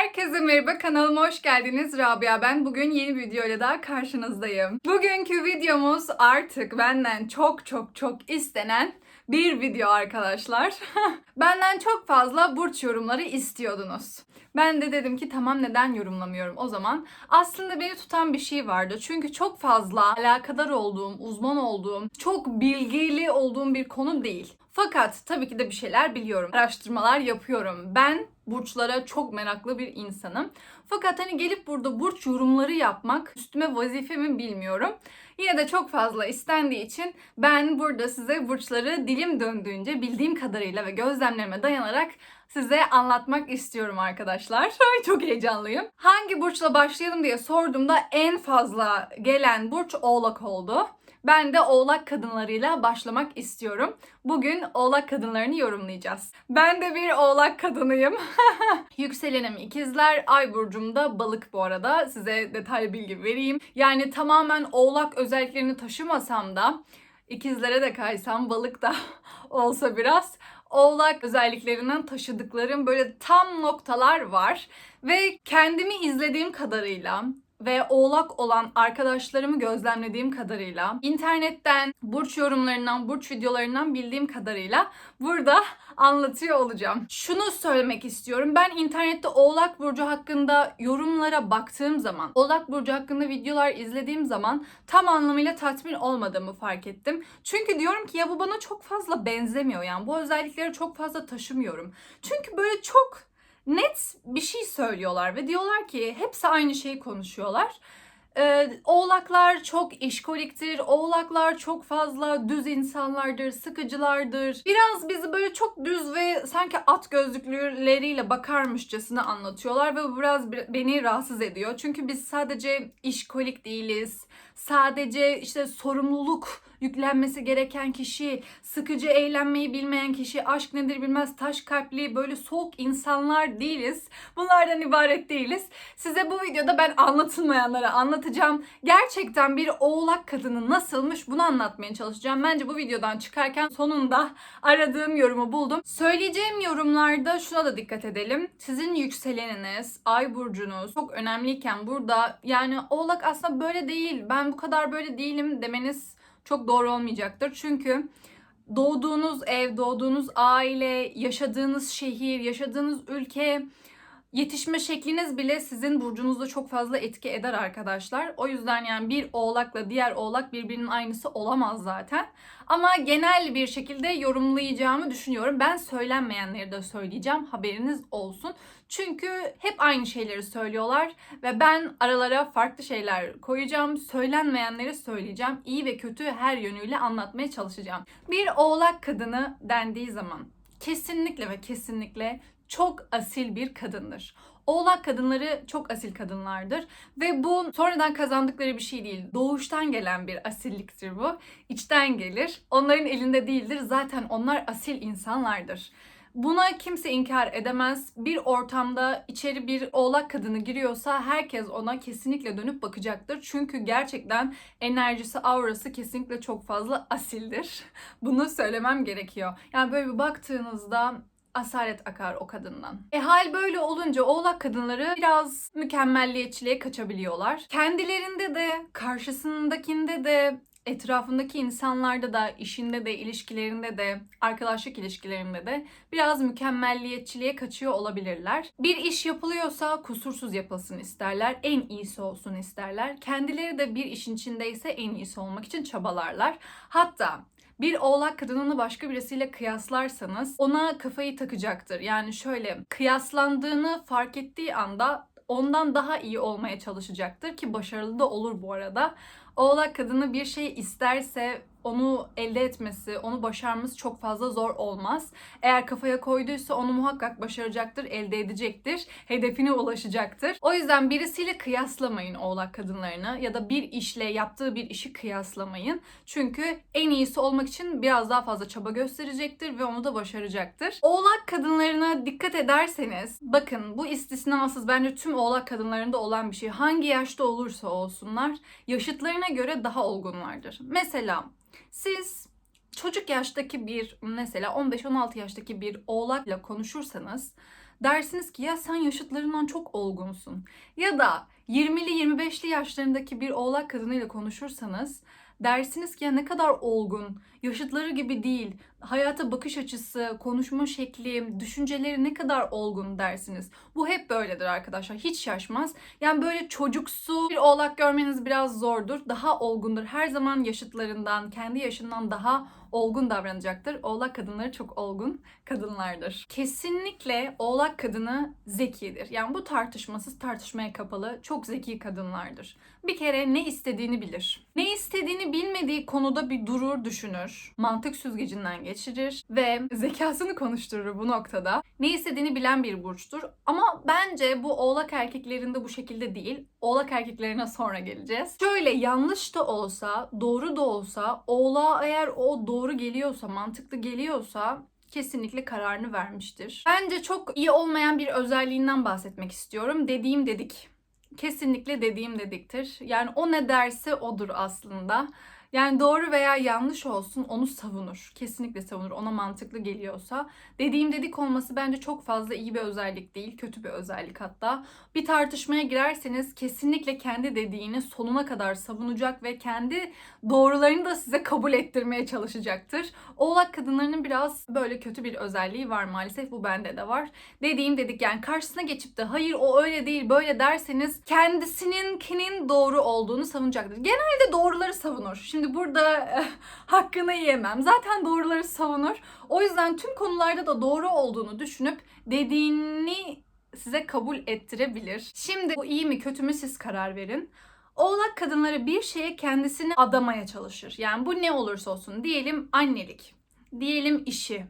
Herkese merhaba kanalıma hoş geldiniz. Rabia ben. Bugün yeni bir videoyla daha karşınızdayım. Bugünkü videomuz artık benden çok çok çok istenen bir video arkadaşlar. benden çok fazla burç yorumları istiyordunuz. Ben de dedim ki tamam neden yorumlamıyorum o zaman. Aslında beni tutan bir şey vardı. Çünkü çok fazla alakadar olduğum, uzman olduğum, çok bilgili olduğum bir konu değil. Fakat tabii ki de bir şeyler biliyorum. Araştırmalar yapıyorum. Ben burçlara çok meraklı bir insanım. Fakat hani gelip burada burç yorumları yapmak üstüme vazife mi bilmiyorum. Yine de çok fazla istendiği için ben burada size burçları dilim döndüğünce bildiğim kadarıyla ve gözlemlerime dayanarak size anlatmak istiyorum arkadaşlar. Ay, Çok heyecanlıyım. Hangi burçla başlayalım diye sorduğumda en fazla gelen burç Oğlak oldu. Ben de oğlak kadınlarıyla başlamak istiyorum. Bugün oğlak kadınlarını yorumlayacağız. Ben de bir oğlak kadınıyım. Yükselenim ikizler, ay burcum da balık bu arada. Size detaylı bilgi vereyim. Yani tamamen oğlak özelliklerini taşımasam da ikizlere de kaysam balık da olsa biraz oğlak özelliklerinden taşıdıklarım böyle tam noktalar var. Ve kendimi izlediğim kadarıyla ve oğlak olan arkadaşlarımı gözlemlediğim kadarıyla, internetten, burç yorumlarından, burç videolarından bildiğim kadarıyla burada anlatıyor olacağım. Şunu söylemek istiyorum. Ben internette Oğlak Burcu hakkında yorumlara baktığım zaman, Oğlak Burcu hakkında videolar izlediğim zaman tam anlamıyla tatmin olmadığımı fark ettim. Çünkü diyorum ki ya bu bana çok fazla benzemiyor. Yani bu özellikleri çok fazla taşımıyorum. Çünkü böyle çok net bir şey söylüyorlar ve diyorlar ki hepsi aynı şeyi konuşuyorlar. Ee, oğlaklar çok işkoliktir. Oğlaklar çok fazla düz insanlardır, sıkıcılardır. Biraz bizi böyle çok düz ve sanki at gözlükleriyle bakarmışçasına anlatıyorlar ve bu biraz bir- beni rahatsız ediyor. Çünkü biz sadece işkolik değiliz. Sadece işte sorumluluk yüklenmesi gereken kişi, sıkıcı eğlenmeyi bilmeyen kişi, aşk nedir bilmez, taş kalpli, böyle soğuk insanlar değiliz. Bunlardan ibaret değiliz. Size bu videoda ben anlatılmayanları anlatacağım. Gerçekten bir oğlak kadını nasılmış bunu anlatmaya çalışacağım. Bence bu videodan çıkarken sonunda aradığım yorumu buldum. Söyleyeceğim yorumlarda şuna da dikkat edelim. Sizin yükseleniniz, ay burcunuz çok önemliyken burada yani oğlak aslında böyle değil, ben bu kadar böyle değilim demeniz çok doğru olmayacaktır. Çünkü doğduğunuz ev, doğduğunuz aile, yaşadığınız şehir, yaşadığınız ülke, yetişme şekliniz bile sizin burcunuzda çok fazla etki eder arkadaşlar. O yüzden yani bir oğlakla diğer oğlak birbirinin aynısı olamaz zaten. Ama genel bir şekilde yorumlayacağımı düşünüyorum. Ben söylenmeyenleri de söyleyeceğim. Haberiniz olsun. Çünkü hep aynı şeyleri söylüyorlar ve ben aralara farklı şeyler koyacağım. Söylenmeyenleri söyleyeceğim. İyi ve kötü her yönüyle anlatmaya çalışacağım. Bir oğlak kadını dendiği zaman kesinlikle ve kesinlikle çok asil bir kadındır. Oğlak kadınları çok asil kadınlardır ve bu sonradan kazandıkları bir şey değil. Doğuştan gelen bir asilliktir bu. İçten gelir. Onların elinde değildir. Zaten onlar asil insanlardır. Buna kimse inkar edemez. Bir ortamda içeri bir oğlak kadını giriyorsa herkes ona kesinlikle dönüp bakacaktır. Çünkü gerçekten enerjisi, aurası kesinlikle çok fazla asildir. Bunu söylemem gerekiyor. Yani böyle bir baktığınızda asalet akar o kadından. E hal böyle olunca oğlak kadınları biraz mükemmelliyetçiliğe kaçabiliyorlar. Kendilerinde de, karşısındakinde de, etrafındaki insanlarda da, işinde de, ilişkilerinde de, arkadaşlık ilişkilerinde de biraz mükemmelliyetçiliğe kaçıyor olabilirler. Bir iş yapılıyorsa kusursuz yapılsın isterler, en iyisi olsun isterler. Kendileri de bir işin içindeyse en iyisi olmak için çabalarlar. Hatta bir oğlak kadınını başka birisiyle kıyaslarsanız ona kafayı takacaktır. Yani şöyle kıyaslandığını fark ettiği anda ondan daha iyi olmaya çalışacaktır ki başarılı da olur bu arada. Oğlak kadını bir şey isterse onu elde etmesi, onu başarması çok fazla zor olmaz. Eğer kafaya koyduysa onu muhakkak başaracaktır, elde edecektir, hedefine ulaşacaktır. O yüzden birisiyle kıyaslamayın oğlak kadınlarını ya da bir işle yaptığı bir işi kıyaslamayın. Çünkü en iyisi olmak için biraz daha fazla çaba gösterecektir ve onu da başaracaktır. Oğlak kadınlarına dikkat ederseniz, bakın bu istisnasız bence tüm oğlak kadınlarında olan bir şey. Hangi yaşta olursa olsunlar, yaşıtlarına göre daha olgunlardır. Mesela siz çocuk yaştaki bir mesela 15-16 yaştaki bir oğlakla konuşursanız Dersiniz ki ya sen yaşıtlarından çok olgunsun. Ya da 20'li 25'li yaşlarındaki bir oğlak kadınıyla konuşursanız dersiniz ki ya ne kadar olgun, yaşıtları gibi değil, hayata bakış açısı, konuşma şekli, düşünceleri ne kadar olgun dersiniz. Bu hep böyledir arkadaşlar. Hiç şaşmaz. Yani böyle çocuksu bir oğlak görmeniz biraz zordur. Daha olgundur. Her zaman yaşıtlarından, kendi yaşından daha olgun davranacaktır. Oğlak kadınları çok olgun kadınlardır. Kesinlikle oğlak kadını zekidir. Yani bu tartışmasız tartışmaya kapalı çok zeki kadınlardır. Bir kere ne istediğini bilir. Ne istediğini bilmediği konuda bir durur düşünür. Mantık süzgecinden geçirir ve zekasını konuşturur bu noktada. Ne istediğini bilen bir burçtur. Ama bence bu oğlak erkeklerinde bu şekilde değil. Oğlak erkeklerine sonra geleceğiz. Şöyle yanlış da olsa, doğru da olsa, oğlağa eğer o doğru geliyorsa, mantıklı geliyorsa kesinlikle kararını vermiştir. Bence çok iyi olmayan bir özelliğinden bahsetmek istiyorum. Dediğim dedik. Kesinlikle dediğim dediktir. Yani o ne derse odur aslında. Yani doğru veya yanlış olsun onu savunur. Kesinlikle savunur ona mantıklı geliyorsa. Dediğim dedik olması bence çok fazla iyi bir özellik değil. Kötü bir özellik hatta. Bir tartışmaya girerseniz kesinlikle kendi dediğini sonuna kadar savunacak ve kendi doğrularını da size kabul ettirmeye çalışacaktır. Oğlak kadınlarının biraz böyle kötü bir özelliği var maalesef. Bu bende de var. Dediğim dedik yani karşısına geçip de hayır o öyle değil böyle derseniz kendisininkinin doğru olduğunu savunacaktır. Genelde doğruları savunur. Şimdi burada eh, hakkını yiyemem. Zaten doğruları savunur. O yüzden tüm konularda da doğru olduğunu düşünüp dediğini size kabul ettirebilir. Şimdi bu iyi mi kötü mü siz karar verin. Oğlak kadınları bir şeye kendisini adamaya çalışır. Yani bu ne olursa olsun. Diyelim annelik, diyelim işi,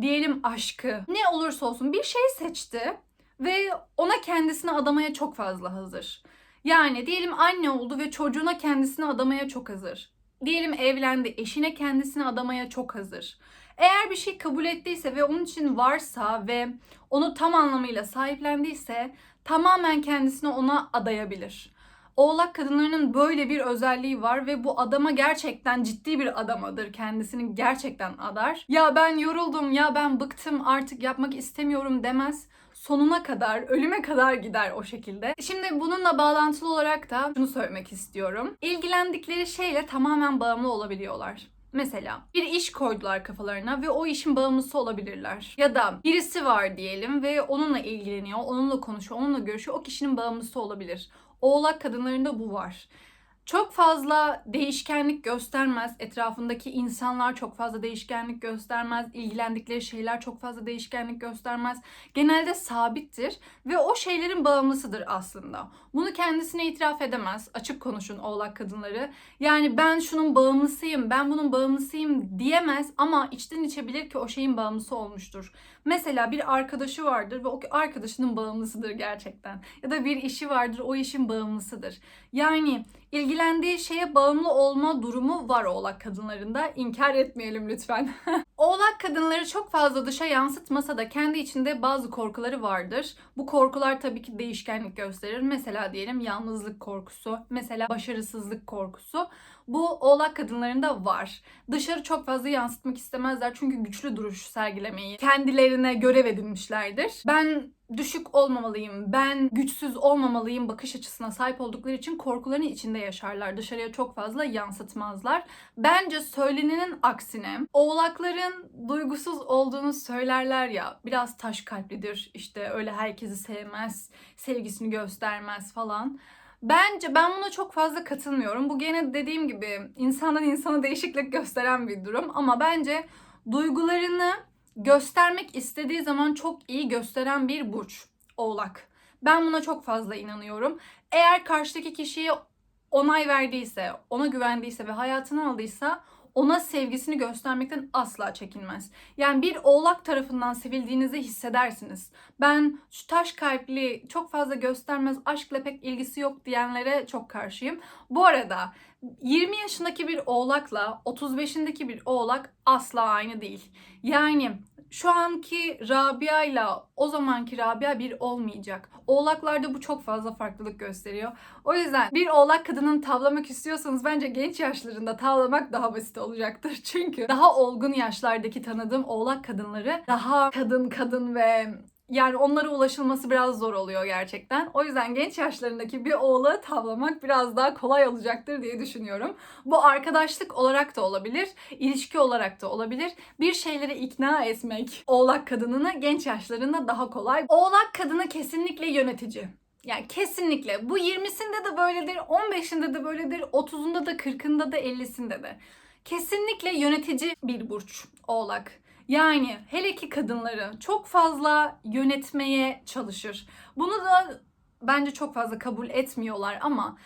diyelim aşkı. Ne olursa olsun bir şey seçti ve ona kendisini adamaya çok fazla hazır. Yani diyelim anne oldu ve çocuğuna kendisini adamaya çok hazır. Diyelim evlendi, eşine kendisini adamaya çok hazır. Eğer bir şey kabul ettiyse ve onun için varsa ve onu tam anlamıyla sahiplendiyse tamamen kendisini ona adayabilir. Oğlak kadınlarının böyle bir özelliği var ve bu adama gerçekten ciddi bir adamadır. Kendisini gerçekten adar. Ya ben yoruldum, ya ben bıktım, artık yapmak istemiyorum demez. Sonuna kadar, ölüme kadar gider o şekilde. Şimdi bununla bağlantılı olarak da şunu söylemek istiyorum. İlgilendikleri şeyle tamamen bağımlı olabiliyorlar. Mesela bir iş koydular kafalarına ve o işin bağımlısı olabilirler. Ya da birisi var diyelim ve onunla ilgileniyor, onunla konuşuyor, onunla görüşüyor. O kişinin bağımlısı olabilir. Oğlak kadınlarında bu var. Çok fazla değişkenlik göstermez. Etrafındaki insanlar çok fazla değişkenlik göstermez. İlgilendikleri şeyler çok fazla değişkenlik göstermez. Genelde sabittir ve o şeylerin bağımlısıdır aslında. Bunu kendisine itiraf edemez. Açık konuşun oğlak kadınları. Yani ben şunun bağımlısıyım, ben bunun bağımlısıyım diyemez ama içten içe bilir ki o şeyin bağımlısı olmuştur. Mesela bir arkadaşı vardır ve o arkadaşının bağımlısıdır gerçekten. Ya da bir işi vardır, o işin bağımlısıdır. Yani ilgilendiği şeye bağımlı olma durumu var oğlak kadınlarında. İnkar etmeyelim lütfen. oğlak kadınları çok fazla dışa yansıtmasa da kendi içinde bazı korkuları vardır. Bu korkular tabii ki değişkenlik gösterir. Mesela diyelim yalnızlık korkusu, mesela başarısızlık korkusu. Bu oğlak kadınlarında var. Dışarı çok fazla yansıtmak istemezler çünkü güçlü duruş sergilemeyi kendilerine görev edinmişlerdir. Ben düşük olmamalıyım, ben güçsüz olmamalıyım bakış açısına sahip oldukları için korkularını içinde yaşarlar. Dışarıya çok fazla yansıtmazlar. Bence söylenenin aksine oğlakların duygusuz olduğunu söylerler ya biraz taş kalplidir işte öyle herkesi sevmez, sevgisini göstermez falan. Bence ben buna çok fazla katılmıyorum. Bu gene dediğim gibi insandan insana değişiklik gösteren bir durum ama bence duygularını göstermek istediği zaman çok iyi gösteren bir burç. Oğlak. Ben buna çok fazla inanıyorum. Eğer karşıdaki kişiye onay verdiyse, ona güvendiyse ve hayatını aldıysa ona sevgisini göstermekten asla çekinmez. Yani bir oğlak tarafından sevildiğinizi hissedersiniz. Ben şu taş kalpli, çok fazla göstermez, aşkla pek ilgisi yok diyenlere çok karşıyım. Bu arada 20 yaşındaki bir oğlakla 35'indeki bir oğlak asla aynı değil. Yani şu anki Rabia ile o zamanki Rabia bir olmayacak. Oğlaklarda bu çok fazla farklılık gösteriyor. O yüzden bir oğlak kadının tavlamak istiyorsanız bence genç yaşlarında tavlamak daha basit olacaktır. Çünkü daha olgun yaşlardaki tanıdığım oğlak kadınları daha kadın kadın ve yani onlara ulaşılması biraz zor oluyor gerçekten. O yüzden genç yaşlarındaki bir oğlağı tavlamak biraz daha kolay olacaktır diye düşünüyorum. Bu arkadaşlık olarak da olabilir, ilişki olarak da olabilir. Bir şeyleri ikna etmek oğlak kadınını genç yaşlarında daha kolay. Oğlak kadını kesinlikle yönetici. Yani kesinlikle. Bu 20'sinde de böyledir, 15'inde de böyledir, 30'unda da, 40'ında da, 50'sinde de. Kesinlikle yönetici bir burç oğlak. Yani hele ki kadınları çok fazla yönetmeye çalışır. Bunu da bence çok fazla kabul etmiyorlar ama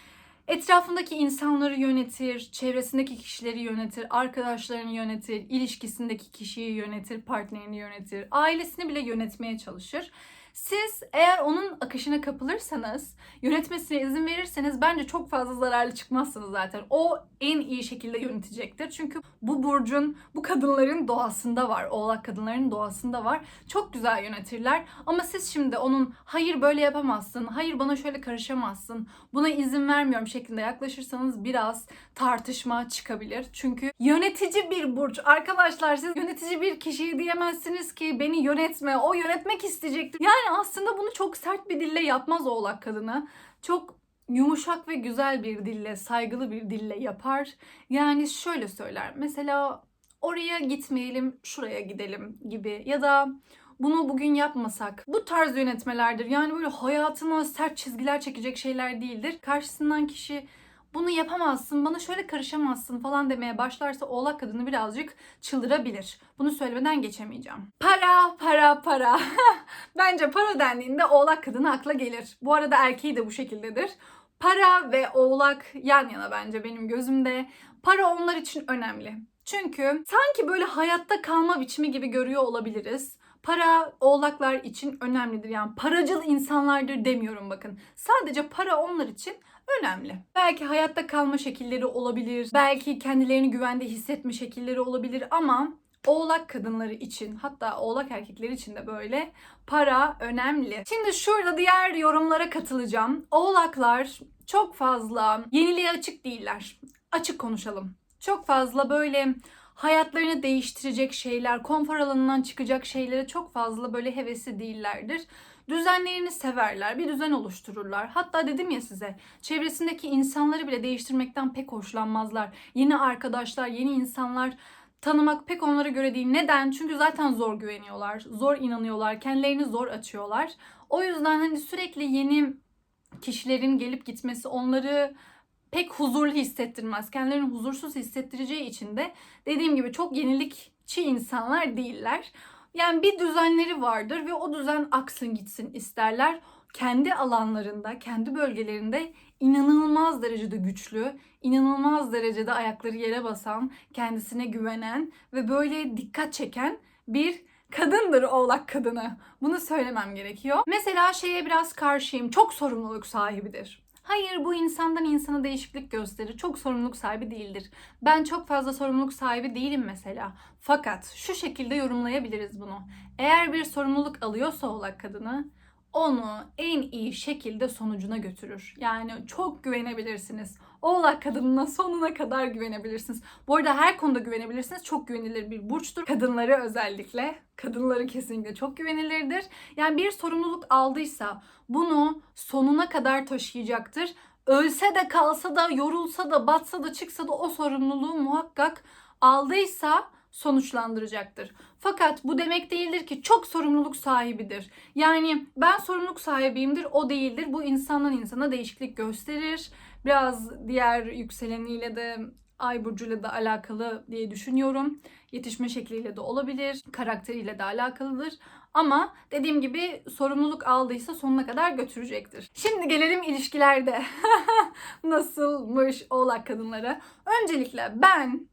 etrafındaki insanları yönetir, çevresindeki kişileri yönetir, arkadaşlarını yönetir, ilişkisindeki kişiyi yönetir, partnerini yönetir, ailesini bile yönetmeye çalışır. Siz eğer onun akışına kapılırsanız, yönetmesine izin verirseniz bence çok fazla zararlı çıkmazsınız zaten. O en iyi şekilde yönetecektir. Çünkü bu burcun, bu kadınların doğasında var. Oğlak kadınların doğasında var. Çok güzel yönetirler. Ama siz şimdi onun hayır böyle yapamazsın, hayır bana şöyle karışamazsın, buna izin vermiyorum şeklinde yaklaşırsanız biraz tartışma çıkabilir. Çünkü yönetici bir burç. Arkadaşlar siz yönetici bir kişiyi diyemezsiniz ki beni yönetme. O yönetmek isteyecektir. Yani aslında bunu çok sert bir dille yapmaz oğlak kadını. Çok yumuşak ve güzel bir dille, saygılı bir dille yapar. Yani şöyle söyler. Mesela oraya gitmeyelim, şuraya gidelim gibi ya da bunu bugün yapmasak. Bu tarz yönetmelerdir. Yani böyle hayatına sert çizgiler çekecek şeyler değildir. Karşısından kişi bunu yapamazsın, bana şöyle karışamazsın falan demeye başlarsa oğlak kadını birazcık çıldırabilir. Bunu söylemeden geçemeyeceğim. Para, para, para. Bence para dendiğinde oğlak kadını akla gelir. Bu arada erkeği de bu şekildedir. Para ve oğlak yan yana bence benim gözümde. Para onlar için önemli. Çünkü sanki böyle hayatta kalma biçimi gibi görüyor olabiliriz. Para oğlaklar için önemlidir. Yani paracıl insanlardır demiyorum bakın. Sadece para onlar için önemli. Belki hayatta kalma şekilleri olabilir. Belki kendilerini güvende hissetme şekilleri olabilir ama Oğlak kadınları için hatta oğlak erkekleri için de böyle para önemli. Şimdi şurada diğer yorumlara katılacağım. Oğlaklar çok fazla yeniliğe açık değiller. Açık konuşalım. Çok fazla böyle hayatlarını değiştirecek şeyler, konfor alanından çıkacak şeylere çok fazla böyle hevesi değillerdir. Düzenlerini severler, bir düzen oluştururlar. Hatta dedim ya size, çevresindeki insanları bile değiştirmekten pek hoşlanmazlar. Yeni arkadaşlar, yeni insanlar tanımak pek onlara göre değil. Neden? Çünkü zaten zor güveniyorlar, zor inanıyorlar, kendilerini zor açıyorlar. O yüzden hani sürekli yeni kişilerin gelip gitmesi onları pek huzurlu hissettirmez. Kendilerini huzursuz hissettireceği için de dediğim gibi çok yenilikçi insanlar değiller. Yani bir düzenleri vardır ve o düzen aksın gitsin isterler. Kendi alanlarında, kendi bölgelerinde inanılmaz derecede güçlü, inanılmaz derecede ayakları yere basan, kendisine güvenen ve böyle dikkat çeken bir kadındır oğlak kadını. Bunu söylemem gerekiyor. Mesela şeye biraz karşıyım. Çok sorumluluk sahibidir. Hayır bu insandan insana değişiklik gösterir. Çok sorumluluk sahibi değildir. Ben çok fazla sorumluluk sahibi değilim mesela. Fakat şu şekilde yorumlayabiliriz bunu. Eğer bir sorumluluk alıyorsa oğlak kadını onu en iyi şekilde sonucuna götürür. Yani çok güvenebilirsiniz. Oğlak kadınına sonuna kadar güvenebilirsiniz. Bu arada her konuda güvenebilirsiniz. Çok güvenilir bir burçtur. Kadınları özellikle. Kadınları kesinlikle çok güvenilirdir. Yani bir sorumluluk aldıysa bunu sonuna kadar taşıyacaktır. Ölse de kalsa da yorulsa da batsa da çıksa da o sorumluluğu muhakkak aldıysa sonuçlandıracaktır. Fakat bu demek değildir ki çok sorumluluk sahibidir. Yani ben sorumluluk sahibiyimdir, o değildir. Bu insandan insana değişiklik gösterir. Biraz diğer yükseleniyle de ay burcuyla da alakalı diye düşünüyorum. Yetişme şekliyle de olabilir, karakteriyle de alakalıdır. Ama dediğim gibi sorumluluk aldıysa sonuna kadar götürecektir. Şimdi gelelim ilişkilerde. Nasılmış oğlak kadınlara? Öncelikle ben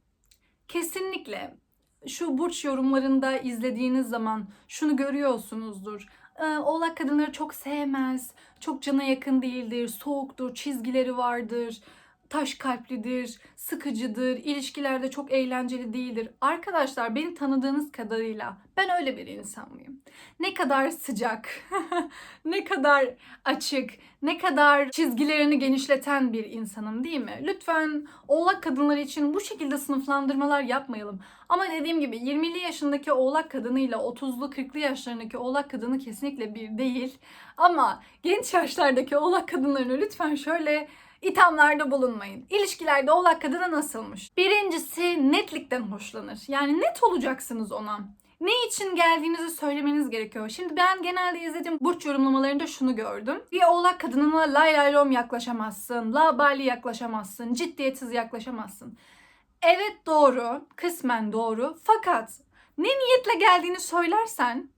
kesinlikle şu burç yorumlarında izlediğiniz zaman şunu görüyorsunuzdur. Ee, Oğlak kadınları çok sevmez, çok cana yakın değildir, soğuktur, çizgileri vardır, taş kalplidir, sıkıcıdır, ilişkilerde çok eğlenceli değildir. Arkadaşlar beni tanıdığınız kadarıyla ben öyle bir insan mıyım? Ne kadar sıcak, ne kadar açık, ne kadar çizgilerini genişleten bir insanım değil mi? Lütfen oğlak kadınları için bu şekilde sınıflandırmalar yapmayalım. Ama dediğim gibi 20'li yaşındaki oğlak kadınıyla 30'lu 40'lı yaşlarındaki oğlak kadını kesinlikle bir değil. Ama genç yaşlardaki oğlak kadınlarını lütfen şöyle ithamlarda bulunmayın. İlişkilerde oğlak kadını nasılmış? Birincisi netlikten hoşlanır. Yani net olacaksınız ona. Ne için geldiğinizi söylemeniz gerekiyor. Şimdi ben genelde izlediğim burç yorumlamalarında şunu gördüm. Bir oğlak kadınına lay lay lom yaklaşamazsın, labali yaklaşamazsın, ciddiyetsiz yaklaşamazsın. Evet doğru, kısmen doğru. Fakat ne niyetle geldiğini söylersen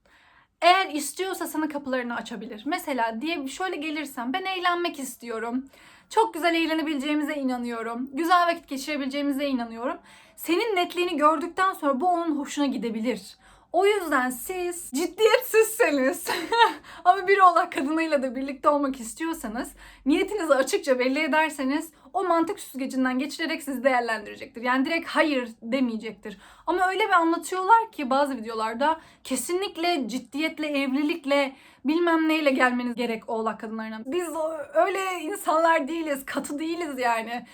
eğer istiyorsa sana kapılarını açabilir. Mesela diye şöyle gelirsen ben eğlenmek istiyorum. Çok güzel eğlenebileceğimize inanıyorum. Güzel vakit geçirebileceğimize inanıyorum. Senin netliğini gördükten sonra bu onun hoşuna gidebilir. O yüzden siz ciddiyetsizseniz ama bir oğlak kadınıyla da birlikte olmak istiyorsanız niyetinizi açıkça belli ederseniz o mantık süzgecinden geçirerek sizi değerlendirecektir. Yani direkt hayır demeyecektir. Ama öyle bir anlatıyorlar ki bazı videolarda kesinlikle ciddiyetle, evlilikle bilmem neyle gelmeniz gerek oğlak kadınlarına. Biz öyle insanlar değiliz, katı değiliz yani.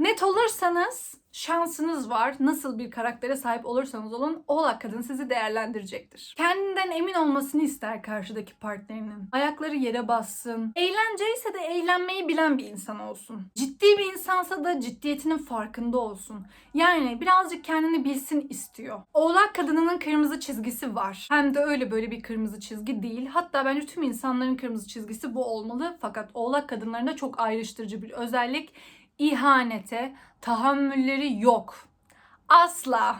Net olursanız şansınız var. Nasıl bir karaktere sahip olursanız olun oğlak kadın sizi değerlendirecektir. Kendinden emin olmasını ister karşıdaki partnerinin. Ayakları yere bassın. Eğlenceyse de eğlenmeyi bilen bir insan olsun. Ciddi bir insansa da ciddiyetinin farkında olsun. Yani birazcık kendini bilsin istiyor. Oğlak kadınının kırmızı çizgisi var. Hem de öyle böyle bir kırmızı çizgi değil. Hatta bence tüm insanların kırmızı çizgisi bu olmalı. Fakat oğlak kadınlarında çok ayrıştırıcı bir özellik ihanete tahammülleri yok. Asla.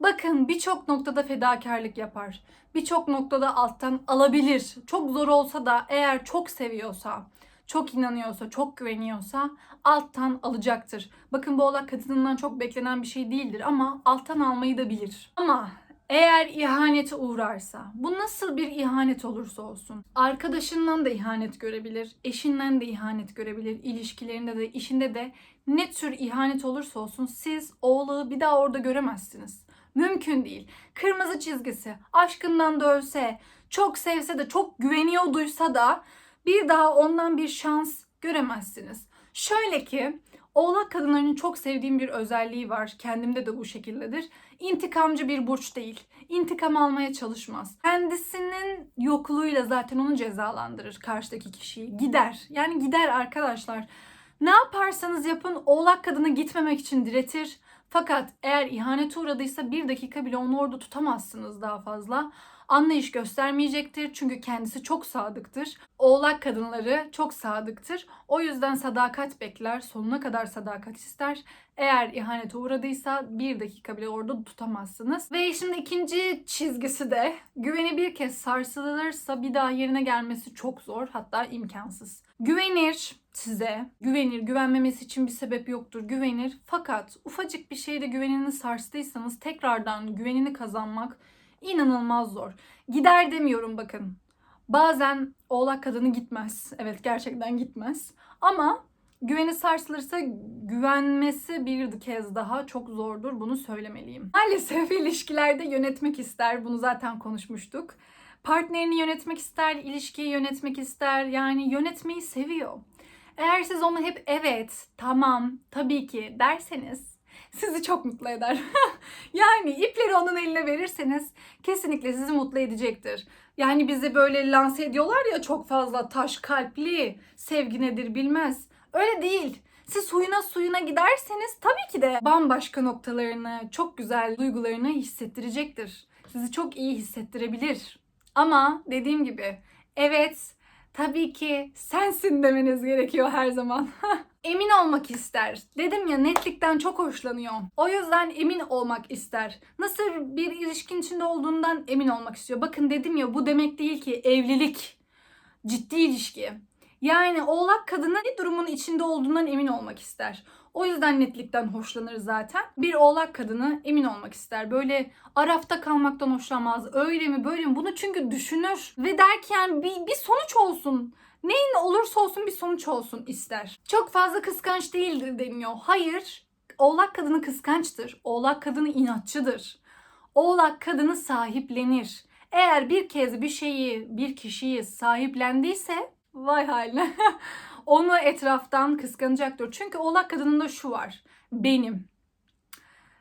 Bakın birçok noktada fedakarlık yapar. Birçok noktada alttan alabilir. Çok zor olsa da eğer çok seviyorsa, çok inanıyorsa, çok güveniyorsa alttan alacaktır. Bakın bu oğlak kadınından çok beklenen bir şey değildir ama alttan almayı da bilir. Ama eğer ihanete uğrarsa, bu nasıl bir ihanet olursa olsun, arkadaşından da ihanet görebilir, eşinden de ihanet görebilir, ilişkilerinde de, işinde de ne tür ihanet olursa olsun siz oğlağı bir daha orada göremezsiniz. Mümkün değil. Kırmızı çizgisi, aşkından da ölse, çok sevse de, çok güveniyor duysa da bir daha ondan bir şans göremezsiniz. Şöyle ki Oğlak kadınlarının çok sevdiğim bir özelliği var. Kendimde de bu şekildedir. İntikamcı bir burç değil. İntikam almaya çalışmaz. Kendisinin yokluğuyla zaten onu cezalandırır karşıdaki kişiyi. Gider. Yani gider arkadaşlar. Ne yaparsanız yapın oğlak kadını gitmemek için diretir. Fakat eğer ihanete uğradıysa bir dakika bile onu orada tutamazsınız daha fazla anlayış göstermeyecektir. Çünkü kendisi çok sadıktır. Oğlak kadınları çok sadıktır. O yüzden sadakat bekler. Sonuna kadar sadakat ister. Eğer ihanete uğradıysa bir dakika bile orada tutamazsınız. Ve şimdi ikinci çizgisi de güveni bir kez sarsılırsa bir daha yerine gelmesi çok zor hatta imkansız. Güvenir size, güvenir, güvenmemesi için bir sebep yoktur, güvenir. Fakat ufacık bir şeyde güvenini sarstıysanız tekrardan güvenini kazanmak inanılmaz zor. Gider demiyorum bakın. Bazen oğlak kadını gitmez. Evet gerçekten gitmez. Ama güveni sarsılırsa güvenmesi bir kez daha çok zordur. Bunu söylemeliyim. Maalesef ilişkilerde yönetmek ister. Bunu zaten konuşmuştuk. Partnerini yönetmek ister, ilişkiyi yönetmek ister. Yani yönetmeyi seviyor. Eğer siz onu hep evet, tamam, tabii ki derseniz sizi çok mutlu eder. yani ipleri onun eline verirseniz kesinlikle sizi mutlu edecektir. Yani bizi böyle lanse ediyorlar ya çok fazla taş kalpli, sevgi nedir bilmez. Öyle değil. Siz suyuna suyuna giderseniz tabii ki de bambaşka noktalarını, çok güzel duygularını hissettirecektir. Sizi çok iyi hissettirebilir. Ama dediğim gibi evet tabii ki sensin demeniz gerekiyor her zaman. emin olmak ister. Dedim ya netlikten çok hoşlanıyor. O yüzden emin olmak ister. Nasıl bir ilişkin içinde olduğundan emin olmak istiyor. Bakın dedim ya bu demek değil ki evlilik, ciddi ilişki. Yani oğlak kadının ne durumun içinde olduğundan emin olmak ister. O yüzden netlikten hoşlanır zaten. Bir oğlak kadını emin olmak ister. Böyle arafta kalmaktan hoşlanmaz. Öyle mi böyle mi? Bunu çünkü düşünür. Ve derken bir, bir sonuç olsun. Neyin olur olursa olsun bir sonuç olsun ister. Çok fazla kıskanç değildir deniyor. Hayır. Oğlak kadını kıskançtır. Oğlak kadını inatçıdır. Oğlak kadını sahiplenir. Eğer bir kez bir şeyi, bir kişiyi sahiplendiyse vay haline. Onu etraftan kıskanacaktır. Çünkü oğlak kadınında şu var. Benim.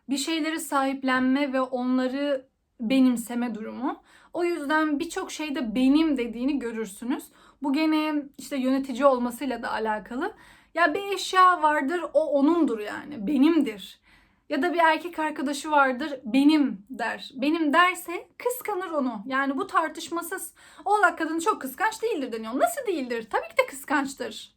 Bir şeyleri sahiplenme ve onları benimseme durumu. O yüzden birçok şeyde benim dediğini görürsünüz. Bu gene işte yönetici olmasıyla da alakalı. Ya bir eşya vardır o onundur yani benimdir. Ya da bir erkek arkadaşı vardır benim der. Benim derse kıskanır onu. Yani bu tartışmasız. Oğlak kadın çok kıskanç değildir deniyor. Nasıl değildir? Tabii ki de kıskançtır.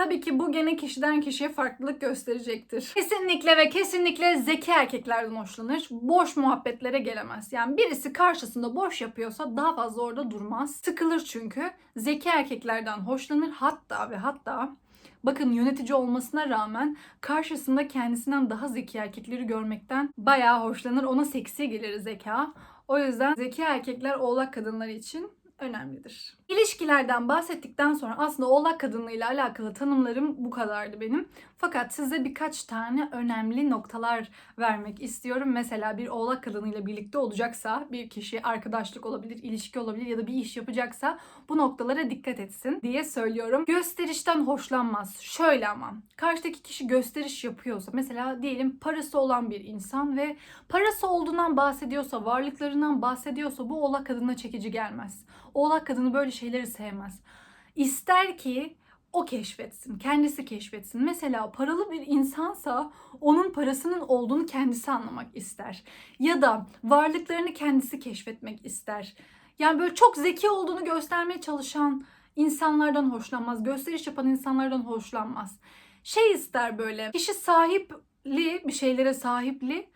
Tabii ki bu gene kişiden kişiye farklılık gösterecektir. Kesinlikle ve kesinlikle zeki erkeklerden hoşlanır. Boş muhabbetlere gelemez. Yani birisi karşısında boş yapıyorsa daha fazla orada durmaz. Sıkılır çünkü. Zeki erkeklerden hoşlanır. Hatta ve hatta Bakın yönetici olmasına rağmen karşısında kendisinden daha zeki erkekleri görmekten bayağı hoşlanır. Ona seksi gelir zeka. O yüzden zeki erkekler oğlak kadınları için önemlidir. İlişkilerden bahsettikten sonra aslında oğlak kadınlığıyla alakalı tanımlarım bu kadardı benim. Fakat size birkaç tane önemli noktalar vermek istiyorum. Mesela bir oğlak kadınıyla birlikte olacaksa bir kişi arkadaşlık olabilir, ilişki olabilir ya da bir iş yapacaksa bu noktalara dikkat etsin diye söylüyorum. Gösterişten hoşlanmaz. Şöyle ama karşıdaki kişi gösteriş yapıyorsa mesela diyelim parası olan bir insan ve parası olduğundan bahsediyorsa, varlıklarından bahsediyorsa bu oğlak kadına çekici gelmez. Oğlak kadını böyle şeyleri sevmez. İster ki o keşfetsin, kendisi keşfetsin. Mesela paralı bir insansa onun parasının olduğunu kendisi anlamak ister. Ya da varlıklarını kendisi keşfetmek ister. Yani böyle çok zeki olduğunu göstermeye çalışan insanlardan hoşlanmaz. Gösteriş yapan insanlardan hoşlanmaz. Şey ister böyle, kişi sahipli, bir şeylere sahipli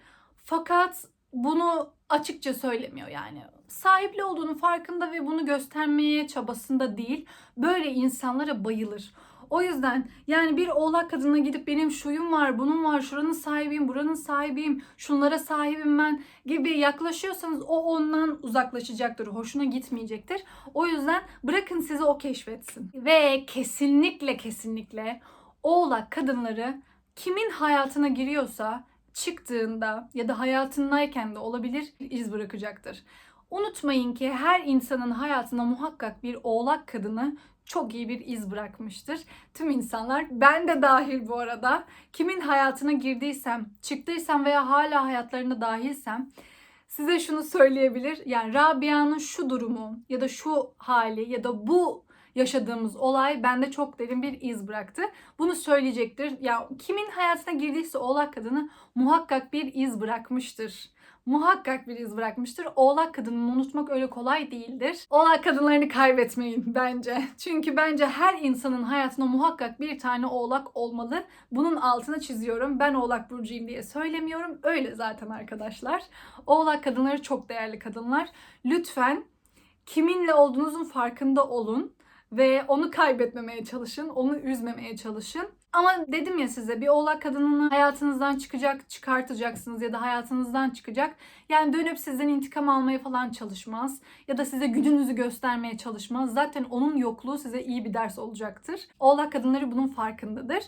fakat bunu açıkça söylemiyor yani. Sahipli olduğunu farkında ve bunu göstermeye çabasında değil. Böyle insanlara bayılır. O yüzden yani bir oğlak kadına gidip benim şuyum var, bunun var, şuranın sahibiyim, buranın sahibiyim, şunlara sahibim ben gibi yaklaşıyorsanız o ondan uzaklaşacaktır, hoşuna gitmeyecektir. O yüzden bırakın sizi o keşfetsin. Ve kesinlikle kesinlikle oğlak kadınları kimin hayatına giriyorsa çıktığında ya da hayatındayken de olabilir iz bırakacaktır. Unutmayın ki her insanın hayatına muhakkak bir oğlak kadını çok iyi bir iz bırakmıştır. Tüm insanlar, ben de dahil bu arada, kimin hayatına girdiysem, çıktıysam veya hala hayatlarında dahilsem size şunu söyleyebilir. Yani Rabia'nın şu durumu ya da şu hali ya da bu yaşadığımız olay bende çok derin bir iz bıraktı. Bunu söyleyecektir. Ya kimin hayatına girdiyse oğlak kadını muhakkak bir iz bırakmıştır muhakkak bir iz bırakmıştır. Oğlak kadınını unutmak öyle kolay değildir. Oğlak kadınlarını kaybetmeyin bence. Çünkü bence her insanın hayatında muhakkak bir tane oğlak olmalı. Bunun altına çiziyorum. Ben oğlak burcuyum diye söylemiyorum. Öyle zaten arkadaşlar. Oğlak kadınları çok değerli kadınlar. Lütfen kiminle olduğunuzun farkında olun ve onu kaybetmemeye çalışın, onu üzmemeye çalışın. Ama dedim ya size bir oğlak kadınını hayatınızdan çıkacak, çıkartacaksınız ya da hayatınızdan çıkacak. Yani dönüp sizden intikam almaya falan çalışmaz. Ya da size gücünüzü göstermeye çalışmaz. Zaten onun yokluğu size iyi bir ders olacaktır. Oğlak kadınları bunun farkındadır.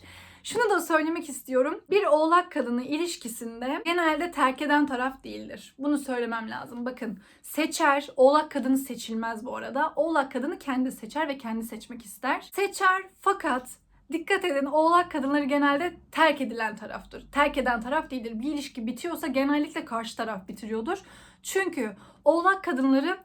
Şunu da söylemek istiyorum. Bir oğlak kadını ilişkisinde genelde terk eden taraf değildir. Bunu söylemem lazım. Bakın seçer, oğlak kadını seçilmez bu arada. Oğlak kadını kendi seçer ve kendi seçmek ister. Seçer fakat Dikkat edin oğlak kadınları genelde terk edilen taraftır. Terk eden taraf değildir. Bir ilişki bitiyorsa genellikle karşı taraf bitiriyordur. Çünkü oğlak kadınları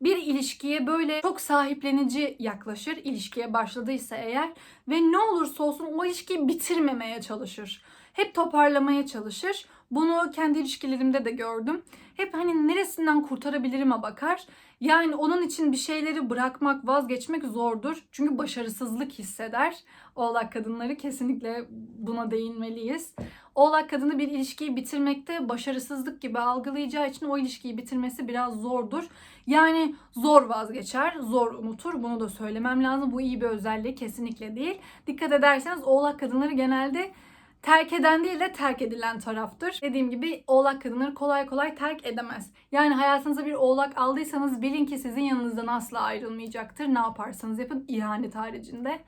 bir ilişkiye böyle çok sahiplenici yaklaşır. ilişkiye başladıysa eğer ve ne olursa olsun o ilişkiyi bitirmemeye çalışır. Hep toparlamaya çalışır. Bunu kendi ilişkilerimde de gördüm. Hep hani neresinden kurtarabilirim'e bakar. Yani onun için bir şeyleri bırakmak, vazgeçmek zordur. Çünkü başarısızlık hisseder. Oğlak kadınları kesinlikle buna değinmeliyiz. Oğlak kadını bir ilişkiyi bitirmekte başarısızlık gibi algılayacağı için o ilişkiyi bitirmesi biraz zordur. Yani zor vazgeçer, zor unutur. Bunu da söylemem lazım. Bu iyi bir özelliği kesinlikle değil. Dikkat ederseniz oğlak kadınları genelde terk eden değil de terk edilen taraftır. Dediğim gibi oğlak kadınları kolay kolay terk edemez. Yani hayatınıza bir oğlak aldıysanız bilin ki sizin yanınızdan asla ayrılmayacaktır. Ne yaparsanız yapın ihanet haricinde.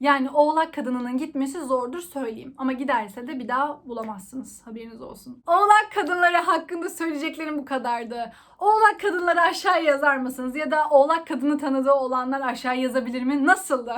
Yani oğlak kadınının gitmesi zordur söyleyeyim. Ama giderse de bir daha bulamazsınız. Haberiniz olsun. Oğlak kadınları hakkında söyleyeceklerim bu kadardı. Oğlak kadınları aşağıya yazar mısınız? Ya da oğlak kadını tanıdığı olanlar aşağıya yazabilir mi? Nasıldı?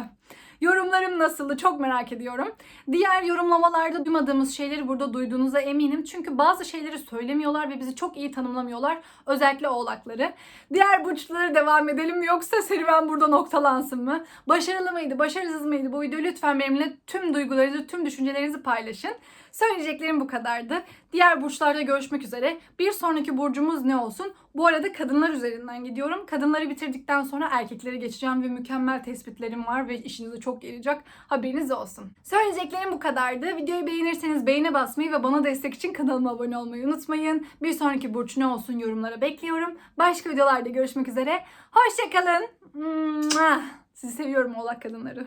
Yorumlarım nasıldı çok merak ediyorum. Diğer yorumlamalarda duymadığımız şeyleri burada duyduğunuza eminim. Çünkü bazı şeyleri söylemiyorlar ve bizi çok iyi tanımlamıyorlar. Özellikle oğlakları. Diğer burçlara devam edelim mi yoksa serüven burada noktalansın mı? Başarılı mıydı, başarısız mıydı bu video? Lütfen benimle tüm duygularınızı, tüm düşüncelerinizi paylaşın. Söyleyeceklerim bu kadardı. Diğer burçlarda görüşmek üzere. Bir sonraki burcumuz ne olsun? Bu arada kadınlar üzerinden gidiyorum. Kadınları bitirdikten sonra erkeklere geçeceğim ve mükemmel tespitlerim var ve işinize çok yarayacak. Haberiniz olsun. Söyleyeceklerim bu kadardı. Videoyu beğenirseniz beğene basmayı ve bana destek için kanalıma abone olmayı unutmayın. Bir sonraki burç ne olsun yorumlara bekliyorum. Başka videolarda görüşmek üzere. Hoşçakalın. Sizi seviyorum oğlak kadınları.